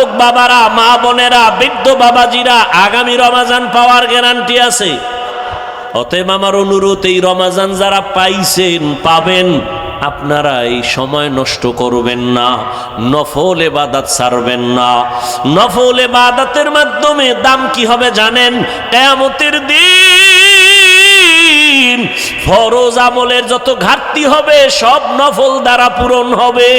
যুবক বাবারা, মা বোনেরা, বৃদ্ধ বাবাজিরা, আগামী রমাজান পাওয়ার গ্যারান্টি আছে। অতএব আমার অনুরোধ, এই রমাজান যারা পাইছেন, পাবেন, আপনারা এই সময় নষ্ট করবেন না, নফল এবাদাত ছাড়বেন না। নফল এবাদাতের মাধ্যমে দাম কি হবে জানেন? কেয়ামতের দিন ফরজ আমলের যত ঘাটতি হবে, সব নফল দ্বারা পূরণ হবে।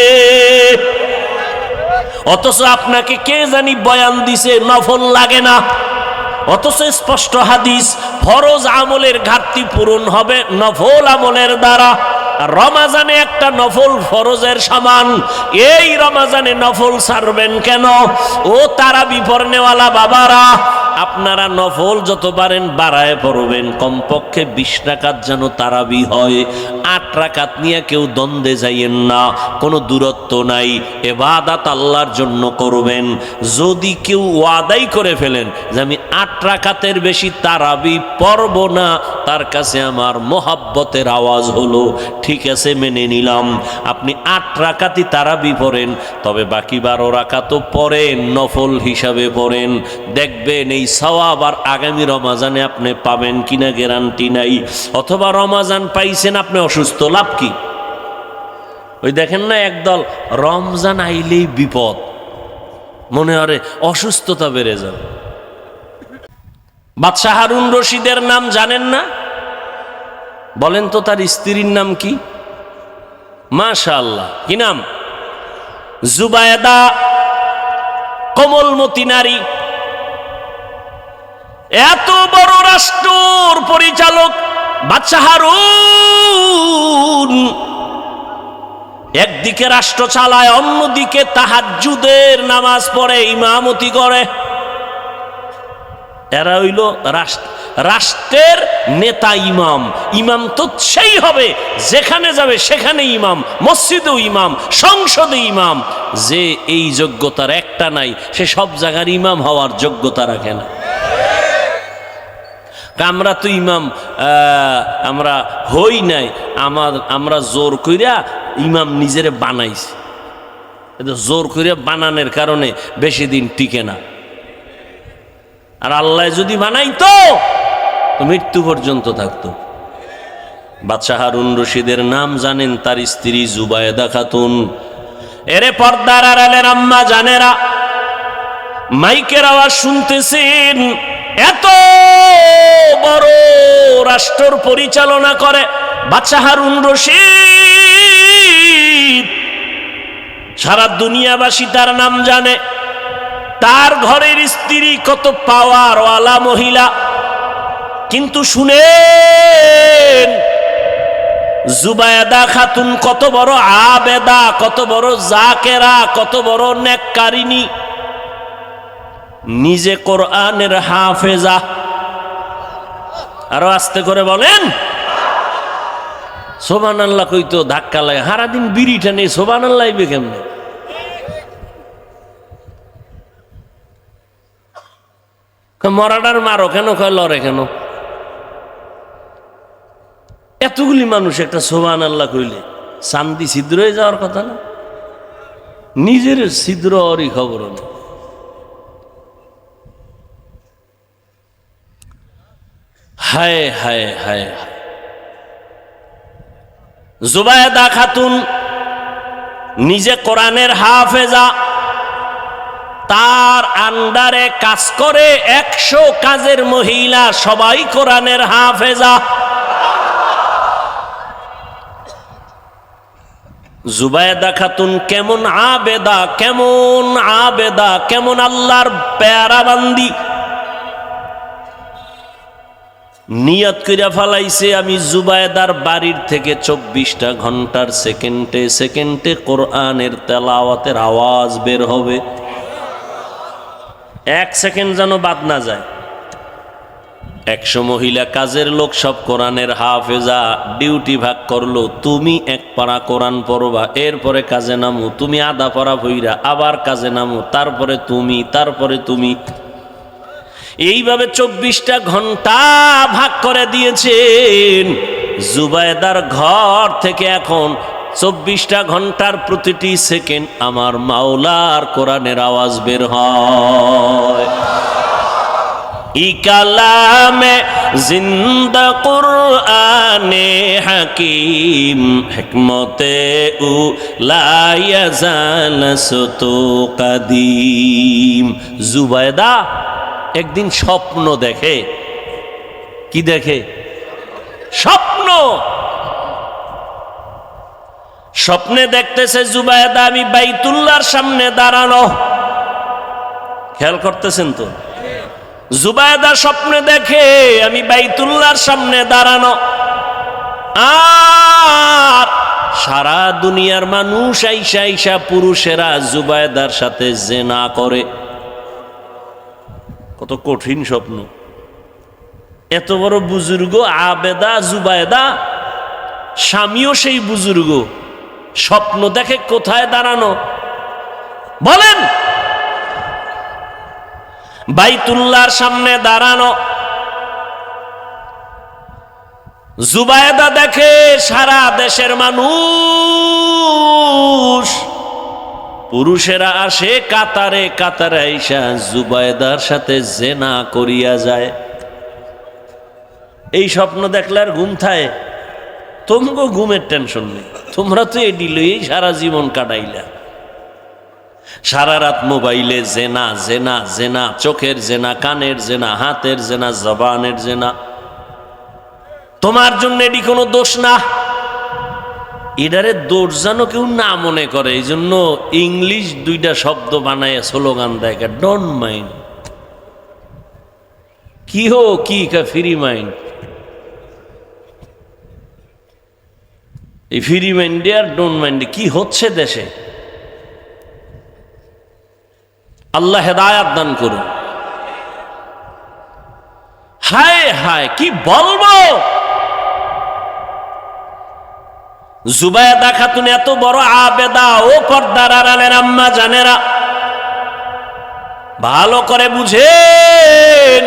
অথচ আপনাকে কে জানি বয়ান দিছে, নফল লাগে না। অথচ স্পষ্ট হাদিস, ফরজ আমলের ঘাটতি পূরণ হবে নফল আমলের দ্বারা। রমাজানে একটা নফল ফরজের সমান। এই রমাজানে নফল সারবেন কেন? ও তারা বিপর্নেওয়ালা বাবারা, আপনারা নফল যত পারেন বাড়ায় পড়বেন। কমপক্ষে বিশ টাকাত যেন তারাবি হয়। আট রাকাত নিয়ে কেউ দ্বন্দ্বে যাইয়েন না, কোনো দূরত্ব নাই। এবাদাত আল্লাহর জন্য করবেন। যদি কেউ ওয়াদাই করে ফেলেন যে আমি আট রাকাতের বেশি তারাবি পড়ব না, তার কাছে আমার মোহাব্বতের আওয়াজ হলো, ঠিক আছে, মেনে নিলাম। আপনি আট রাকাতই তারাবি পড়েন, তবে বাকি বারো রাকাতও পড়েন, নফল হিসাবে পড়েন। দেখবেন এই সওয়াব আর আগামী রমাজানে আপনি পাবেন কিনা গ্যারান্টি নাই। অথবা রমাজান পাইছেন, আপনি অসুস্থ, লাভ কি? ওই দেখেন না একদল, রমজান আইলেই বিপদ। মনে হয় অসুস্থতা বেড়ে যাবে। বাদশাহ হারুন রশিদের নাম জানেন না? বলেন তো তার স্ত্রীর নাম কি? মাশা আল্লাহ কি নাম? জুবায়দা, কমলমতি নারী। এত বড় রাষ্ট্রর পরিচালক বাদশাহ হারুন। একদিকে রাষ্ট্র চালায়, অন্যদিকে তাহাজ্জুদের নামাজ পড়ে, ইমামতি করে। এরা হইল রাষ্ট্র রাষ্ট্রের নেতা ইমাম। ইমাম তো সেই হবে, যেখানে যাবে সেখানে ইমাম মসজিদেও ইমাম, সংসদে ইমাম। যে এই যোগ্যতার একটা নাই, সে সব জায়গার ইমাম হওয়ার যোগ্যতা রাখে না। আমরা তো ইমাম আমরা হই নাই। আমার, আমরা জোর কইরা ইমাম নিজের বানাইছি। জোর কইরা বানানোর কারণে বেশি দিন টিকে না। আর আল্লাহ যদি বানাইতো মৃত্যু পর্যন্ত থাকতো। বাদশাহ হারুন রশিদের নাম জানেন, তার স্ত্রী জুবায়েদা খাতুন। এরে পর্দার আড়ালের আম্মা জানেরা, মাইকের আওয়াজ শুনতেছেন, এত বড় রাষ্ট্র পরিচালনা করে বাচ্চা হারুন রশিদ। সারা দুনিয়াবাসী তার নাম জানে। তার ঘরের স্ত্রী কত পাওয়ারওয়ালা মহিলা। কিন্তু শুনেন, জুবায়দা খাতুন কত বড় আবেদা, কত বড় জাকেরা, কত বড় নেককারিনী নিজে কোরআনের হাফেজা। আরও আস্তে করে বলেন। সোবান আল্লাহ কইতো ধাক্কা লাগে, সারাদিন বিড়িটা নেই সোবান আল্লাহ কেমনে? মরাডার মারো কেন, কয়, লড়ে কেন? এতগুলি মানুষ একটা সোবান আল্লাহ কইলে, চান্দি ছিদ্র হয়ে যাওয়ার কথা না? নিজের ছিদ্র ওরই খবর হায় হায় হায়। জুবায়দা খাতুন নিজে কোরআনের হাফেজা, তার আন্ডারে কাজ করে একশো কাজের মহিলা সবাই কোরআনের হাফেজা। জুবায়দা খাতুন কেমন আবেদা কেমন আবেদা, কেমন আল্লাহর পেয়ারা বান্দি নিয়ত কইরা ফালাইছে, আমি জুবায়দার বাড়ির থেকে চব্বিশটা ঘণ্টার সেকেন্ডে সেকেন্ডে কোরআনের তেলাওয়াতের আওয়াজ বের হবে। এক সেকেন্ড যেন বাদ না যায়। একশো মহিলা কাজের লোক সব কোরআনের হাফেজা, ডিউটি ভাগ করল, তুমি এক পাড়া কোরআন পড়বা, এরপরে কাজে নামো, তুমি আধা পাড়া ভইরা, আবার কাজে নামো, তারপরে তুমি তারপরে তুমি। এইভাবে চব্বিশটা ঘণ্টা ভাগ করে দিয়েছেন জুবায়দার ঘর থেকে এখন চব্বিশটা ঘণ্টার প্রতিটি সেকেন্ড আমার মাওলার কোরআনের আওয়াজ বের হয়। ই কালামে জিন্দা কুরআনে হাকিম হিকমতে উ লায়াজাল সুতু কাদিম। জুবায়দা একদিন স্বপ্ন দেখে। কি দেখে? স্বপ্ন। স্বপ্নে দেখতেছে জুবায়দা আমি বাইতুল্লার সামনে দাঁড়ানো। খেয়াল করতেছেন তো? জুবায়দা স্বপ্নে দেখে, আমি বাইতুল্লার সামনে দাঁড়ানো। আর সারা দুনিয়ার মানুষ আইসা আইসা পুরুষেরা জুবায়দার সাথে জেনা করে। কত কঠিন স্বপ্ন। এত বড় বুজুর্গ, আবেদা, জুবায়দা, স্বামীও সেই বুজুর্গ। স্বপ্ন দেখে কোথায় দাঁড়ানো? বলেন! বাইতুল্লাহর সামনে দাঁড়ানো। জুবায়দা দেখে সারা দেশের মানুষ, পুরুষেরা আসে কাতারে কাতারে আইসা জুবায়দার সাথে জেনা করিয়া যায়। এই স্বপ্ন দেখলে আর ঘুম থায়। তোমাকে ঘুমের টেনশন নেই। তোমরা তো এডি লইয়েই সারা জীবন কাটাইলা। সারা রাত মোবাইলে জেনা জেনা জেনা, চোখের জেনা, কানের জেনা, হাতের জেনা, জবানের জেনা। তোমার জন্য এটি কোনো দোষ না। এটারে দোষ যেন কেউ না মনে করে এই জন্য ইংলিশ দুইটা শব্দ বানায়, স্লোগান দেয় ডোন্ট মাইন্ড কি হো, কি কা ফ্রি মাইন্ড এই ফ্রি মাইন্ডে আর ডোন্ট মাইন্ডে কি হচ্ছে দেশে? আল্লাহ হেদায়াত দান করুন। হায় হায়, কি বলব? জুবায়দা খাতুন এত বড় আবেদা, ও পর্দার আড়ালের আম্মা জানেরা। ভালো করে বুঝেন,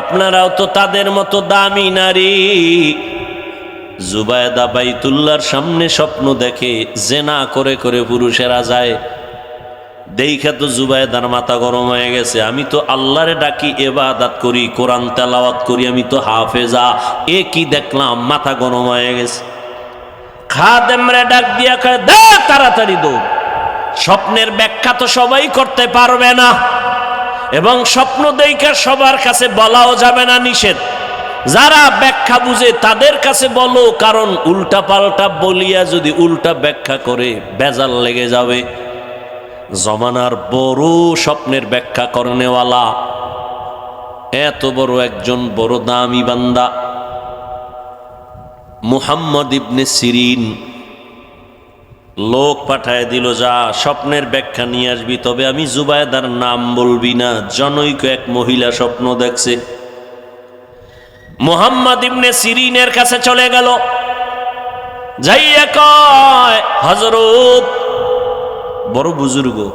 আপনারাও তো তাদের মতো দামি নারী। জুবায়দা বাইতুল্লার সামনে স্বপ্ন দেখে, জেনা করে করে পুরুষেরা যায়। দেখা তো জুবায়দার মাথা গরম হয়ে গেছে। আমি তো আল্লাহরে ডাকি, এবাদাত করি, কোরআন তেলাওয়াত করি, আমি তো হাফেজা। এ কি দেখলাম? মাথা গরম হয়ে গেছে। খাদেমরে ডাক দিয়া কয়, দে তাড়াতাড়ি দো স্বপ্নের ব্যাখ্যা তো সবাই করতে পারবে না। এবং স্বপ্ন দেইকার সবার কাছে বলাও যাবে না নিষেধ। যারা ব্যাখ্যা বুঝে তাদের কাছে বলো, কারণ উল্টা পাল্টা বলিয়া যদি উল্টা ব্যাখ্যা করে, বেজাল লেগে যাবে। জমানার বড় স্বপ্নের ব্যাখ্যা করনেওয়ালা এত বড় একজন বড় দামি বান্দা। মুহাম্মদ ইবনে সিরিন। লোক পাঠায় দিল, যা, স্বপ্নের ব্যাখ্যা নিয়ে আসবি, তবে আমি জুবায়দার নাম বলবি না। জনৈক এক মহিলা স্বপ্ন দেখছে। মোহাম্মদ ইবনে সিরিনের কাছে চলে গেল। যাইয়া কয় হজরত বড় বুজুর্গ।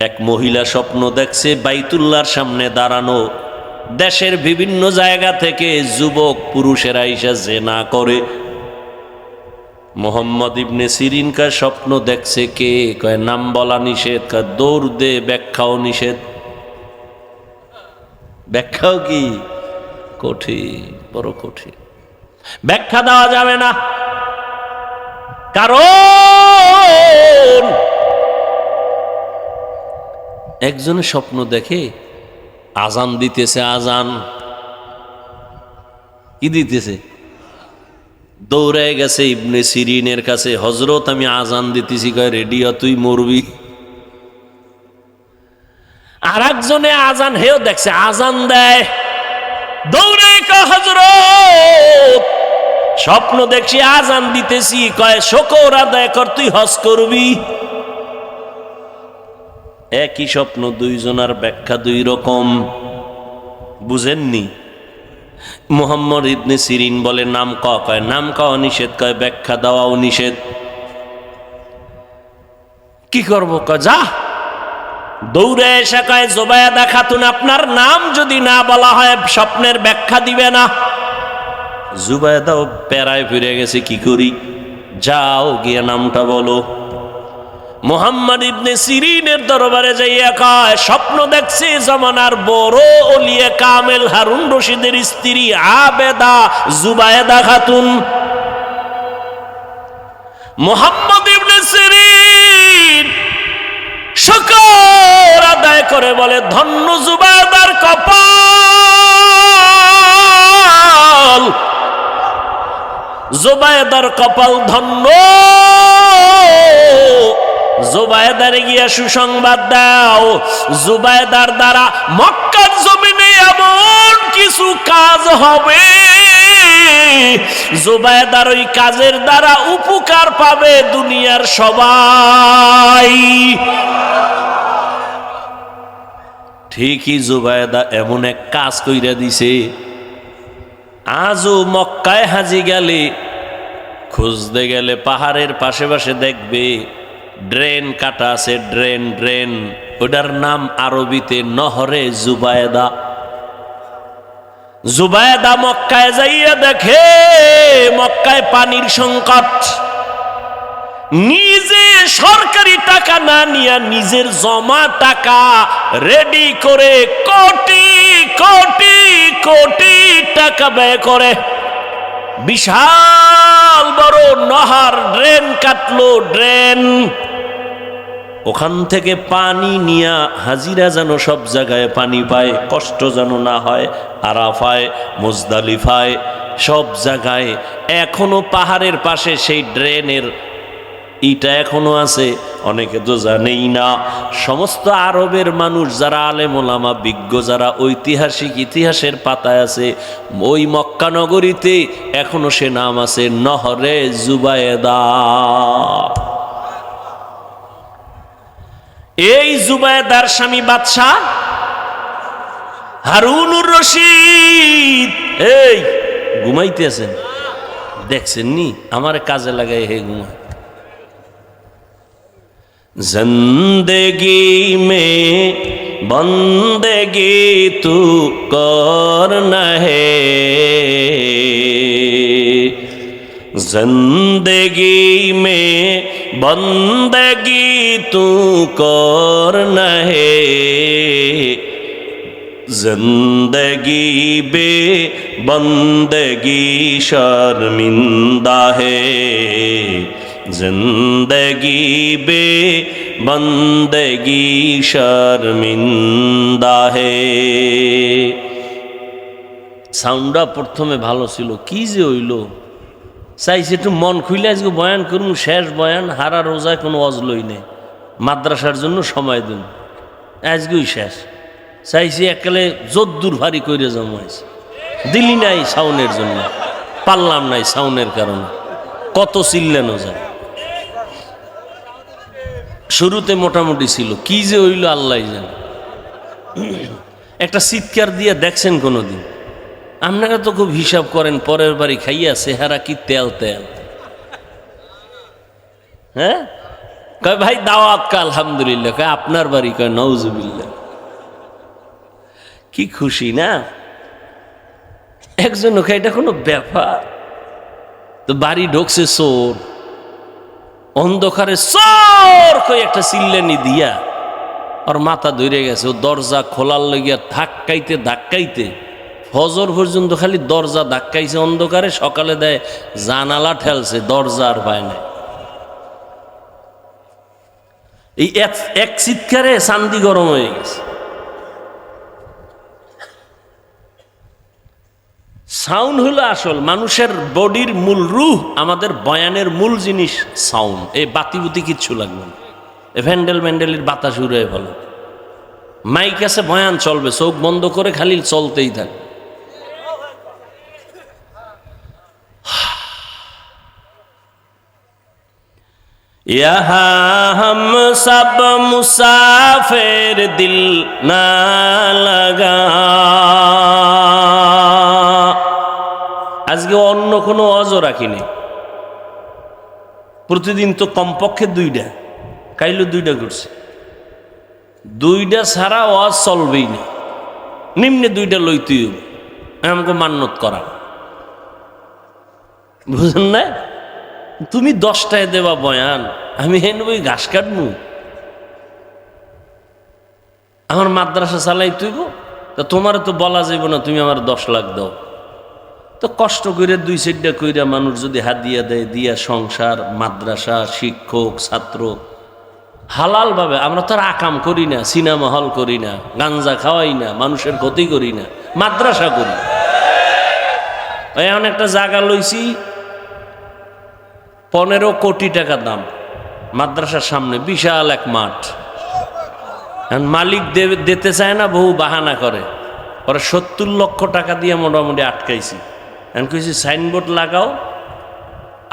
এক মহিলা স্বপ্ন দেখছে বাইতুল্লার সামনে দাঁড়ানো। দেশের বিভিন্ন জায়গা থেকে যুবক পুরুষেরা ইসা জেনা করে। মোহাম্মদ ইবনে সিরিনকা স্বপ্ন দেখছে কে? কয়, নাম বলা নিষেধ, কয়, দৌড় দে, ব্যাখ্যাও নিষেধ। ব্যাখ্যাও কি? কঠিন, বড় কঠিন। ব্যাখ্যা দেওয়া যাবে না। কারণ একজনের স্বপ্ন দেখে আজান দিতেছে, আজান। কি দিতেছে? দৌড়ে গেছে ইবনে সিরিনের কাছে হজরত আমি আজান দিতেছি। কয় রেডিও তুই মরবি। আর একজনে আজান, হেও দেখছে, আজান দেয়। দৌড়ে হজরত স্বপ্ন দেখছি, আজান দিতেছি, কয়, শকর আদায় কর, তুই হজ করবি? একই স্বপ্ন, দুইজনার ব্যাখ্যা দুই রকম। বুঝেননি? মোহাম্মদ ইবনে সিরিন বলে, নাম ক কয়, নাম কাওয়া নিষেধ কয়, ব্যাখ্যা দেওয়াও নিষেধ। কি করব কয় যা। দৌড়ে এসে কয় জোবায়া খাতুন, আপনার নাম যদি না বলা হয়, স্বপ্নের ব্যাখ্যা দিবে না। জুবায়দাও প্যারায় ফিরে গেছে, কি করি? যাও, গিয়ে নামটা বলো। মোহাম্মদ ইবনে সিরিনের দরবারে যাইয়া কয়, স্বপ্ন দেখছে জমানার বড় ওলিয়া কামেল হারুন রশিদের স্ত্রী আবেদা জুবায়েদা খাতুন। মোহাম্মদ ইবনে সিরিন শুকর আদায় করে বলে, ধন্য জুবায়দার কপাল। জুবায়দার কপাল ধন্য। জুবায়দারে গিয়া সুসংবাদ দাও। জুবায়দার দ্বারা মক্কার জমিনে এমন কিছু কাজ হবে। জুবায়দার ওই কাজের দ্বারা উপকার পাবে দুনিয়ার সবাই। ঠিকই জুবায়দা এমন এক কাজ কইরা দিছে। আজও মক্কায় হাজি গেলে খুঁজতে গেলে পাহাড়ের পাশে পাশে দেখবে, ড্রেন কাটা আছে, ড্রেন ড্রেন। ওটার নাম আরবিতে নহরে জুবায়দা। জুবায়দা মক্কায় যাইয়া দেখে, মক্কায় পানির সংকট। নিজে সরকারি টাকা না নিয়ে নিজের জমা টাকা রেডি করে কোটি কোটি কোটি টাকা ব্যয় করে। বিশাল বড় নহার ড্রেন কাটলো ড্রেন। ওখান থেকে পানি নিয়া হাজিরা যেন সব জায়গায় পানি পায়, কষ্ট যেন না হয়, আরাফায়, মুজদালিফায়, সব জায়গায়। এখনও পাহাড়ের পাশে সেই ড্রেনের ইটা এখনও আছে, অনেকে তো জানেই না। সমস্ত আরবের মানুষ যারা আলেমোলামা বিজ্ঞ যারা ঐতিহাসিক ইতিহাসের পাতায় আছে, ওই মক্কা নগরীতে এখনও সে নাম আছে, নহরে জুবায়েদা। এই জুবায়েদার স্বামী বাদশাহ হারুনুর রশিদ। এই ঘুমাইতেছেন দেখছেন নি আমার কাজে লাগাই হে ঘুমায়। ज़िंदगी में बंदगी तू कर है। ज़िंदगी में बंदगी तू कर है। ज़िंदगी बे बंदगी शर्मिंदा है। জিন্দগি বে বন্দগি শর্মিন্দা হে সাউন্ডটা প্রথমে ভালো ছিল। কি যে হইল? চাইছে একটু মন খুইলে আজকে বয়ান করুন, শেষ বয়ান, হারা রোজায় কোনো অজলই নেই। মাদ্রাসার জন্য সময় দিন। আজকেই শেষ। চাইছি একেলে জোদ্দুর ভারী করে জমাইছে দিলি নাই সাউনের জন্য। পারলাম নাই সাউনের কারণে। কত চিললেন যায়। শুরুতে মোটামুটি ছিল। কি যে হইল আল্লাহ জান। একটা চিৎকার দিয়ে দেখছেন কোনোদিন? আপনারা তো খুব হিসাব করেন, পরের বাড়ি খাইয়া চেহারা কি তেল তেল। হ্যাঁ? কয়, ভাই, দাওয়াত কা আলহামদুলিল্লাহ। কয়, আপনার বাড়ি। কয় নৌজুবিল্লা কি খুশি না? একজন এটা কোনো ব্যাপার? তো বাড়ি ঢুকছে চোর। অন্ধকারে চোর কই একটা চিল্লানি দিয়া ওর মাথা ধরে গেছে, ও দরজা খোলার লইয়া ধাক্কাইতে ধাক্কাইতে ফজর পর্যন্ত খালি দরজা ধাক্কাইছে, অন্ধকারে সকালে দেয় জানালা ঠেলছে, দরজা আর পায় না এই এক- চিৎকারে চান্দি গরম হয়ে গেছে। সাউন্ড হলো আসল, মানুষের বডির মূল রুহ, আমাদের বয়ানের মূল জিনিস সাউন্ড এই বাতিবুতি কিচ্ছু লাগবে না। এ ভ্যান্ডেল ম্যান্ডেলের বাতাস উড়ে ভালো মাইক আছে, বয়ান চলবে, চোখ বন্ধ করে খালি চলতেই থাক। হম সব মুসাফের দিল না লগা। রাখিনি। প্রতিদিন তো কমপক্ষে দুইটা, কাইলো দুইটা করছে দুইটা ছাড়া ওয়াজ চলবেই না। নিম্নে দুইটা লইতেই হবে আমাকে মান্যত করা বুঝেন না? তুমি দশটায় দেবা বয়ান, আমি হেন ওই ঘাস কাটমু? আমার মাদ্রাসা চালাই তুইব তা তোমার তো বলা যাইব না, তুমি আমার দশ লাখ দাও। তো কষ্ট করে দুই সাইডটা কইরা মানুষ যদি হাত দিয়া, দেয় সংসার, মাদ্রাসা, শিক্ষক, ছাত্র, হালালভাবে আমরা তো আর আকাম করি না, সিনেমা হল করি না, গাঞ্জা খাওয়াই না, মানুষের ক্ষতি করি না, মাদ্রাসা করি। এমন একটা জায়গা লইছি, পনেরো কোটি টাকা দাম, মাদ্রাসার সামনে বিশাল এক মাঠ। মালিক দে- দিতে চায় না বহু বাহানা করে। পরে সত্তর লক্ষ টাকা দিয়ে মোটামুটি আটকাইছি। এখন কইছি, সাইনবোর্ড লাগাও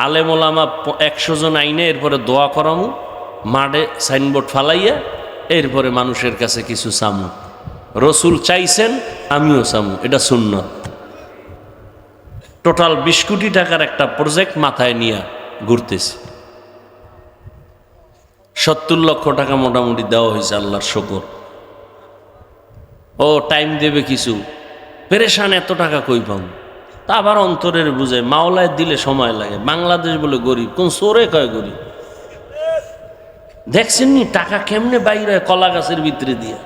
আলেমোলামা একশো জন আইনে এরপরে দোয়া করামু, মাঠে সাইনবোর্ড ফালাইয়া এরপরে মানুষের কাছে কিছু চামু। রসুল চাইছেন, আমিও চামু। এটা শূন্য টোটাল বিশ কোটি টাকার একটা প্রজেক্ট মাথায় নিয়ে ঘুরতেছি। সত্তর লক্ষ টাকা মোটামুটি দেওয়া হয়েছে আল্লাহর শকর। ও, টাইম দেবে কিছু। পেরেশান এত টাকা কই পাম তা আবার অন্তরের বুঝে, মাওলায় দিলে সময় লাগে। বাংলাদেশ বলে গরিব, কোন সোরে কয় গরিব? দেখছেন নি, টাকা কেমনে বাইরে হয় কলা গাছের ভিতরে দিয়ে?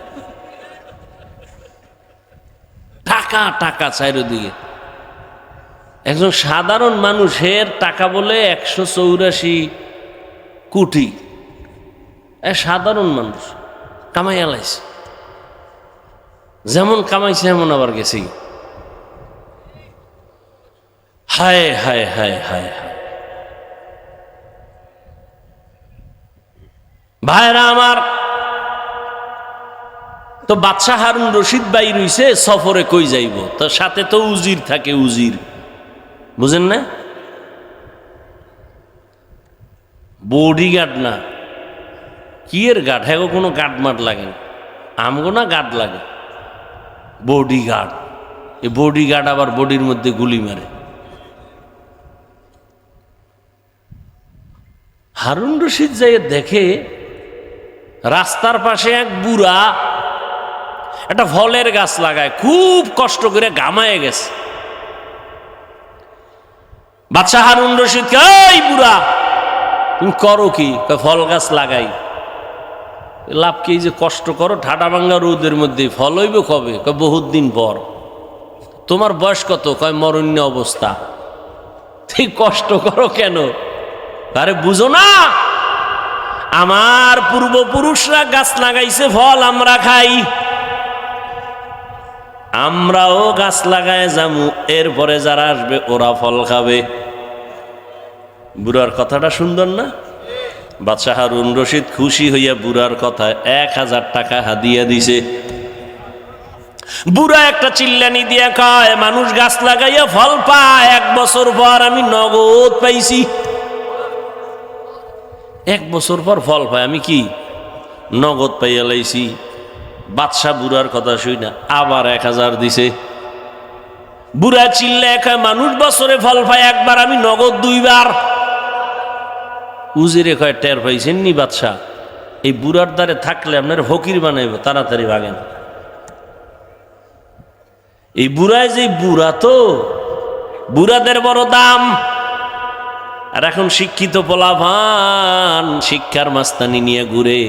টাকা টাকা চাইরদিকে একজন সাধারণ মানুষের টাকা বলে একশো চৌরাশি কোটি। সাধারণ মানুষ কামাই আলাইছে যেমন কামাইছে, এমন আবার গেছে হায় হায় হায় হায় ভাইরা আমার, তো বাদশাহ হারুন রশিদ বাই রইছে, সফরে কই যাইব? তো সাথে তো উজির থাকে, উজির। বুঝেন না? বডি গার্ড না। কি এর গার্ড? হ্যাঁ কোনো গার্ড মাঠ লাগে আমগো না গার্ড লাগে? বডি গার্ড এই বডি গার্ড আবার বডির মধ্যে গুলি মারে। হারুন রশিদ যাই দেখে রাস্তার পাশে এক বুড়া একটা ফলের গাছ লাগায়, খুব কষ্ট করে গামায় গেছে। বাচ্চা হারুন রশিদ এই বুড়া, তুমি করো কি? ফল গাছ লাগাই। লাভ কি যে কষ্ট করো? ঠাডা ভাঙ্গা রোদের মধ্যে ফল হইব কবে? বহুত দিন পর। তোমার বয়স কত? কয় মরণ্য অবস্থা। তুই কষ্ট করো কেন? আরে বুঝো না। আমার পূর্বপুরুষরা গাছ লাগাইছে, ফল আমরা খাই। আমরাও গাছ লাগায় যামু, এরপরে যারা আসবে, ওরা ফল খাবে। বুড়ার কথাটা সুন্দর না? বাদশাহ হারুন রশিদ খুশি হইয়া বুড়ার কথায় এক হাজার টাকা হাদিয়া দিছে। বুড়া একটা চিল্লানি দিয়া কয়, মানুষ গাছ লাগাইয়া ফল পায়, এক বছর পর আমি নগদ পাইছি। এক বছর পর ফল পাই আমি কি? নগদ পাইয়া লাইছি। বাদশাহ বুড়ার কথা শুই না, আবার এক হাজার দিছে। বুড়া চিল্লা একা মানুষ বছরে ফল পায় একবার, আমি নগদ দুইবার। উজিরে কয়, টের পাইছেন নি বাদশাহ? এই বুড়ার দ্বারে থাকলে আপনার ফকির বানাইব, তাড়াতাড়ি ভাগেন এই বুড়ায় যে বুড়া তো, বুড়াদের বড় দাম। আর এখন শিক্ষিত পোলাভান শিক্ষার মাস্তানি নিয়ে ঘুরে।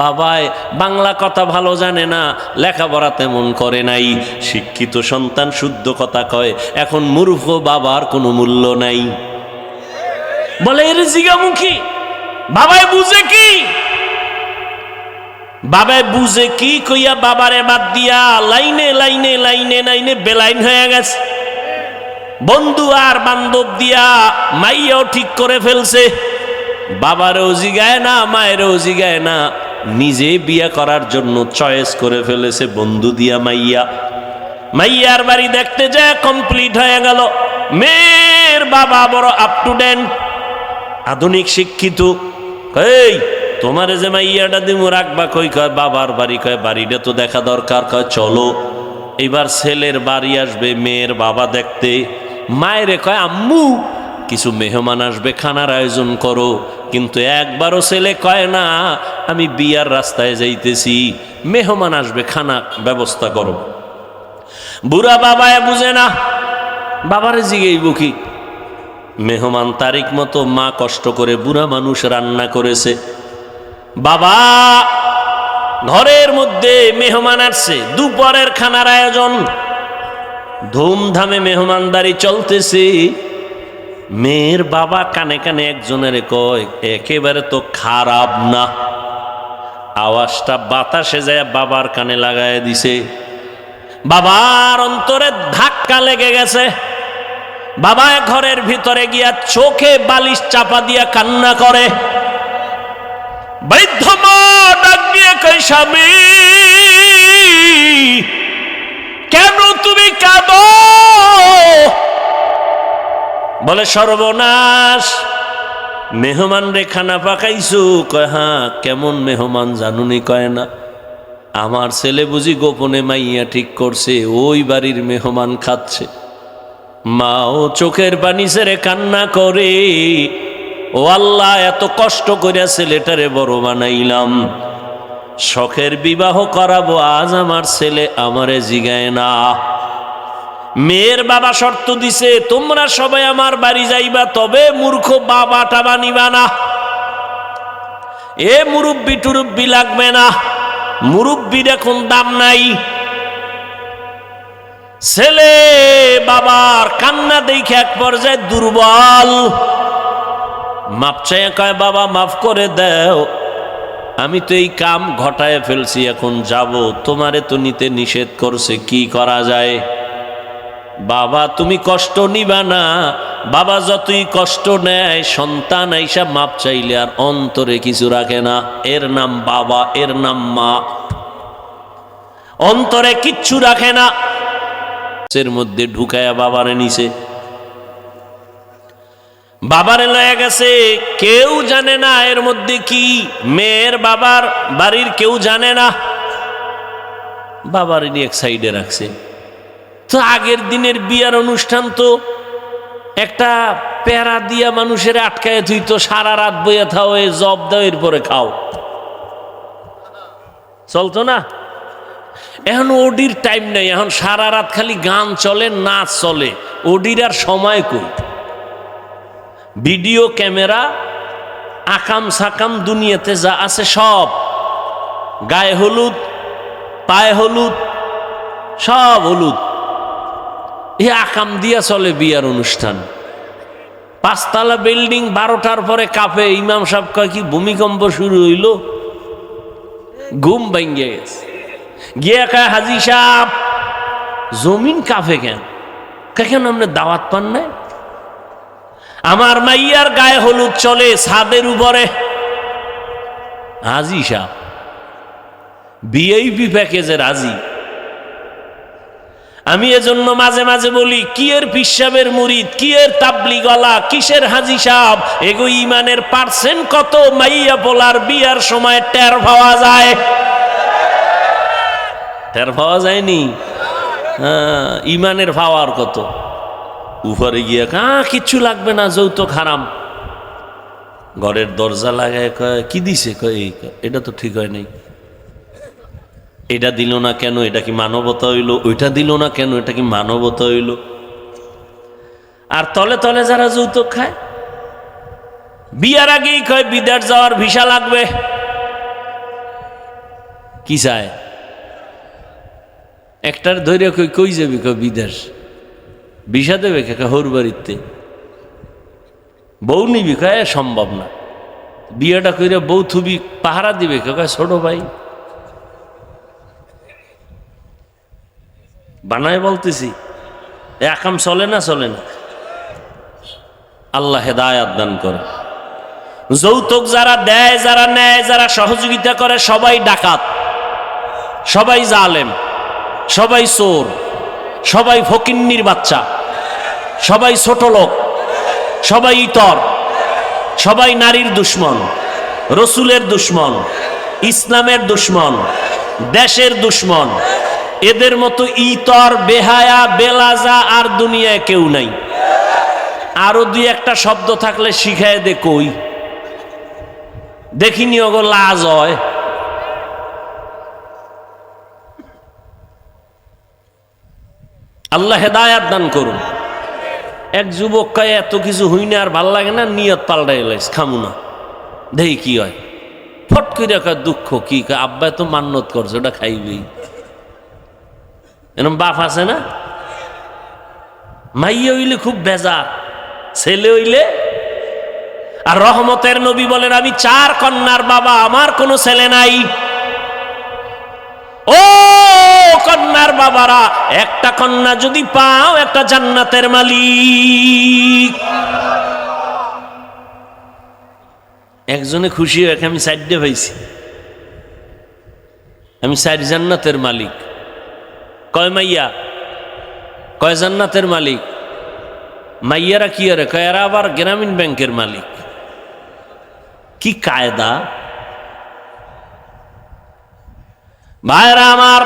বাবায় বাংলা কথা ভালো জানে না, লেখাপড়া তেমন করে নাই। শিক্ষিত সন্তান শুদ্ধ কথা কয়, এখন মূর্খ বাবার কোনো মূল্য নাই। বলে, এর জিগামুখী? বাবায় বুঝে কি? বাবায় বুঝে কি কইয়া বাবারে বাদ দিয়া লাইনে লাইনে লাইনে লাইনে বেলাইন হয়ে গেছে। বন্ধু আর বান্ধব দিয়া মাইয়াও ঠিক করে ফেলছে। বাবারও জিগায় না, মায়েরও জিগায় না। নিজে বিয়ে করার জন্য চয়েস করে ফেলেছে বন্ধু দিয়া মাইয়া। মাইয়ার বাড়ি দেখতে যায় কমপ্লিট হয়ে গেল। মেয়ের বাবা বড় আপ টু ডেট আধুনিক শিক্ষিত। এই তোমার যে মাইয়াটা দিমু, রাখবা কই, কয়, বাবার বাড়ি, কয়, বাড়িটা তো দেখা দরকার, কয়, চলো। এবার ছেলের বাড়ি আসবে মেয়ের বাবা দেখতে। মায়েরে কয়, আম্মু, কিছু মেহমান আসবে, খানার আয়োজন করো। কিন্তু একবারও ছেলে কয়, না, আমি বিয়ার রাস্তায় যাইতেছি, মেহমান আসবে, খানা ব্যবস্থা করো। বুড়া বাবায় বুঝে না, বাবারে জিগেইব কি? মেহমান তারিখ মতো মা কষ্ট করে বুড়া মানুষ রান্না করেছে। বাবা, ঘরের মধ্যে মেহমান আসছে, দুপুরের খানার আয়োজন। ধুমধামে মেহমানদারি চলতেছে। মেয়ের বাবা কানে কানে একজনের কয়, একেবারে তো খারাপ না। আওয়াজটা বাতাসে যায় বাবার কানে লাগায় দিছে। বাবার অন্তরে ধাক্কা লেগে গেছে। বাবা ঘরের ভিতরে গিয়া চোখে বালিশ চাপা দিয়া কান্না করে। বৃদ্ধ মা ডাক দিয়ে কই স্বামী কেন তুমি কাঁদো? বলে, সর্বনাশ মেহমান রে খানা পাকাইছো? কয় হ্যাঁ কেমন মেহমান জানুনি? কয়, না, আমার ছেলে বুঝি গোপনে মাইয়া ঠিক করছে, ওই বাড়ির মেহমান খাচ্ছে। মাও চোখের পানি সেরে কান্না করে। ও আল্লাহ, এত কষ্ট করে ছেলেটারে বড় বানাইলাম। শখের বিবাহ করাবো, আজ আমার ছেলে আমারে জিগায় না। মেয়ের বাবা শর্ত দিছে, তোমরা সবাই আমার বাড়ি যাইবা, তবে মূর্খ বাবাটা বানিবা না। এ মুরব্বি টুরুব্বি লাগবে না। মুরব্বির এখন দাম নাই। ছেলে বাবার কান্না দেখে এক পর্যায়ে দুর্বল। মাপ চাইয়া কয়, বাবা, মাফ করে দাও। আমি তো এই কাম ঘটায় ফেলছি, এখন যাব। তোমারে তো নিতে নিষেধ করছে, কি করা যায়? বাবা, তুমি কষ্ট নিবা না। বাবা যতই কষ্ট নেয়, সন্তান আইসা মাপ চাইলে আর অন্তরে কিছু রাখে না। এর নাম বাবা, এর নাম মা। অন্তরে কিচ্ছু রাখে না। এর মধ্যে ঢুকায়া বাবারে নিছে। বাবারে লয়ে গেছে, কেউ জানে না এর মধ্যে কি। মেয়ের বাবার বাড়ির কেউ জানে না। বাবার এক সাইডে রাখছে। তো আগের দিনের বিয়ার অনুষ্ঠান তো একটা প্যারা দিয়া মানুষের আটকায় তুই তো সারা রাত বইয়া থাও এ জব দাও, এরপরে খাও। চলতো না? এখন ওডির টাইম নেই, এখন সারা রাত খালি গান চলে, নাচ চলে। ওডির আর সময় কই? ভিডিও ক্যামেরা, আকাম সাকাম দুনিয়াতে যা আছে সব। গায়ে হলুদ, পায়ে হলুদ, সব হলুদ। এ আকাম দিয়া চলে বিয়ার অনুষ্ঠান। পাঁচতলা বিল্ডিং বারোটার পরে কাঁপে, ইমাম সাহেব কয়, কি ভূমিকম্প শুরু হইল? ঘুম ভেঙে গেছে। গিয়ে কয়, হাজি সাহ জমিন কাঁপে কেন? কেন আপনি দাওয়াত পান নাই? আমার মাইয়ার গায়ে হলুদ চলে ছাদের উপরে। হাজি সাহ বিএইপি প্যাকেজের হাজি আমি এজন্য মাঝে মাঝে বলি, কি এর পিসাবের মুরিদ, কি এর তাবলি গলা কিসের হাজি সাহ এগো ইমানের পার্সেন্ট কত? মাইয়া বলার বিয়ার সময় টের পাওয়া যায়। টের পাওয়া যায়নি? হ্যাঁ ইমানের পাওয়ার কত? উপরে গিয়ে কা কিচ্ছু লাগবে না যৌতুক হারাম। ঘরের দরজা লাগায় কয় কি দিছে? কয় এই কয়, এটা তো ঠিক হয় নাই। এটা দিল না কেন? এটা কি মানবতা হইল? ওইটা দিল না কেন? এটা কি মানবতা হইল? আর তলে তলে যারা যৌতুক খায়? বিয়ার আগেই কয় বিদেশ যাওয়ার ভিসা লাগবে। কি চায়? একটার ধৈর্য কই কই যাবি কই বিদেশ ভিসা দেবে কাকা হর বাড়িতে। বউ নিবি কয় সম্ভব না। বিয়েটা কইরে বউ থুবি পাহারা দিবে কে কাকা ছোট ভাই। বানায় বলতেছি, এ আকাম চলে না চলে না? আল্লাহ হেদায়াত দান করে। যৌতুক যারা দেয়, যারা নেয়, যারা সহযোগিতা করে, সবাই ডাকাত, সবাই জালেম, সবাই চোর। সবাই ফকিন্নির বাচ্চা, সবাই ছোট লোক, সবাই ইতর, সবাই নারীর দুশ্মন, রসুলের দুশ্মন, ইসলামের দুশ্মন, দেশের দুশ্মন, এদের মতো ইতর, বেহায়া, বেলাজা আর দুনিয়ায় কেউ নাই। আরও দুই একটা শব্দ থাকলে শিখায় দে কই। দেখিনি ওগো লাজ হয়। আল্লাহ হেদায়াত দান করুন। এক যুবক কয়, এত কিছু হই না, আর ভালো লাগে না, নিয়ত পাল্টাই লাইস, খামু না। দেখি কি হয়? ফট করে কয়, দুঃখ কি? আব্বা তো মান্যত করছে, ওটা খাইবেই। এরকম বাপ আছে না? মাইয়া হইলে খুব বেজার, ছেলে হইলে। আর রহমতের নবী বলেন, আমি চার কন্যার বাবা, আমার কোনো ছেলে নাই। ও কন্যার বাবারা, একটা কন্যা যদি পাও একটা জান্নাতের মালিক। একজনে খুশি হয়ে আমি সাইডে পাইছি। আমি সাইড জান্নাতের মালিক। কয় মাইয়া? কয় জান্নাতের মালিক? মাইয়ারা কি আরে কয়, এরা আবার গ্রামীণ ব্যাংকের মালিক। কি কায়দা? ভাইরা আমার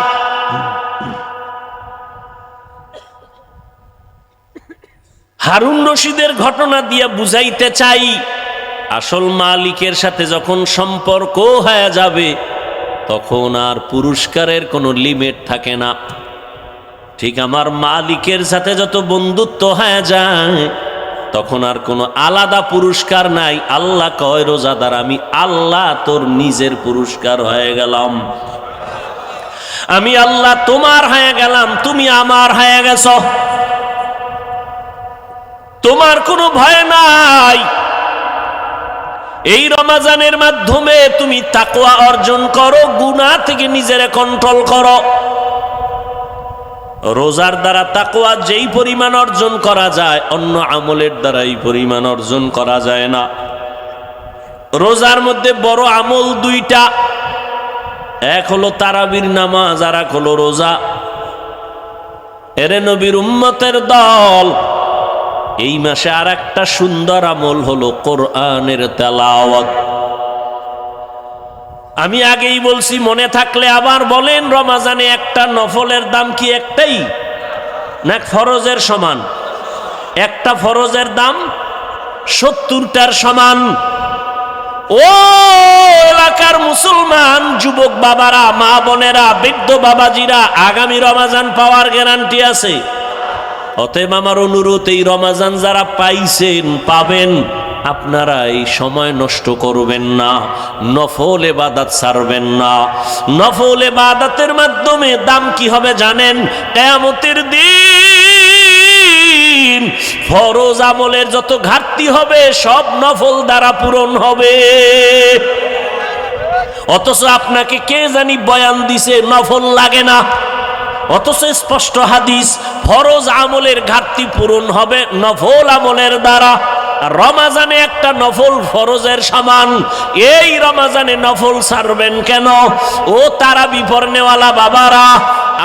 হারুন রশিদের ঘটনা দিয়ে বুঝাইতে চাই, আসল মালিকের সাথে যখন সম্পর্ক হয়ে যাবে, তখন আর পুরস্কারের কোনো লিমিট থাকে না। ঠিক আমার মালিকের সাথে যত বন্ধুত্ব হয়ে যায়, তখন আর কোনো আলাদা পুরস্কার নাই। আল্লাহ কয়, রোজাদার, আমি আল্লাহ তোর নিজের পুরস্কার হয়ে গেলাম। আমি আল্লাহ তোমার হয়ে গেলাম, তুমি আমার হয়ে গেছ। তোমার কোনো ভয় নাই। এই রমাজানের মাধ্যমে তুমি তাকওয়া অর্জন করো, গুনাহ থেকে নিজেরে কন্ট্রোল করো। রোজার দ্বারা তাকওয়া যেই পরিমাণ অর্জন করা যায়, অন্য আমলের দ্বারা এই পরিমাণ অর্জন করা যায় না। রোজার মধ্যে বড় আমল দুইটা, এক হলো তারাবির নামাজ আর এক হলো রোজা। এরে নবীর উম্মতের দল এই মাসে আর একটা সুন্দর আমল হলো কোরআনের তেলাওয়াত। আমি আগেই বলছি, মনে থাকলে আবার বলেন, রমাজানে একটা নফলের দাম কি একটাই? না, ফরজের সমান। একটা ফরজের দাম সত্তরটার সমান। ও এলাকার মুসলমান, যুবক বাবারা, মা বোনেরা, বৃদ্ধ বাবাজিরা, আগামী রমাজান পাওয়ার গ্যারান্টি আছে। অতএব আমার অনুরোধ, এই রমাজান যারা পাইছেন, পাবেন। আপনারা এই সময় নষ্ট করবেন না, নফল এবাদাত ছাড়বেন না। নফল এবাদাতের মাধ্যমে দাম কি হবে জানেন? কেয়ামতের দিন ফরজ আমলের যত ঘাটতি হবে, সব নফল দ্বারা পূরণ হবে। অথচ আপনাকে কে জানি বয়ান দিছে, নফল লাগে না। অথচ স্পষ্ট হাদিস ফরজ আমলের ঘাটতি পূরণ হবে নফল আমলের দ্বারা। রমাজানে একটা নফল ফরজের সমান। এই রমাজানে নফল ছাড়বেন কেন? ও তারা বিপর্নেওয়ালা বাবারা,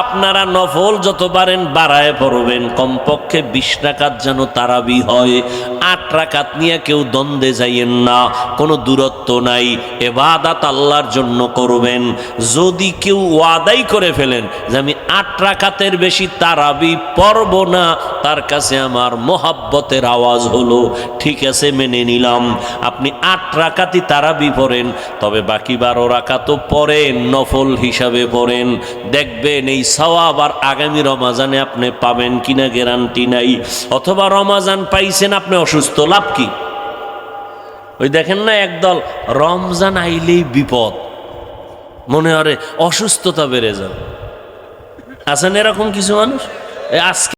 আপনারা নফল যত পারেন বাড়ায় পড়বেন। কমপক্ষে বিশ রাকাত যেন তারাবি হয়। আট রাকাত নিয়ে কেউ দ্বন্দ্বে যাইয়েন না, কোনো দূরত্ব নাই। এবাদাত আল্লাহর জন্য করবেন। যদি কেউ ওয়াদাই করে ফেলেন যে আমি আট রাকাতের বেশি তারাবি পড়ব না, তার কাছে আমার মোহাব্বতের আওয়াজ হলো ঠিক আছে, মেনে নিলাম। আপনি আট রাকাতই তারাবি পড়েন, তবে বাকি বারো রাকাতও পড়েন, নফল হিসাবে পড়েন। দেখবেন এই সওয়াব আর আগামী রমাজানে আপনি পাবেন কিনা গ্যারান্টি নাই। অথবা রমাজান পাইছেন, আপনি অসুস্থ, লাভ কি? ওই দেখেন না একদল, রমজান আইলেই বিপদ। মনে হয় অসুস্থতা বেড়ে যাবে। আছেন এরকম কিছু মানুষ? আজকে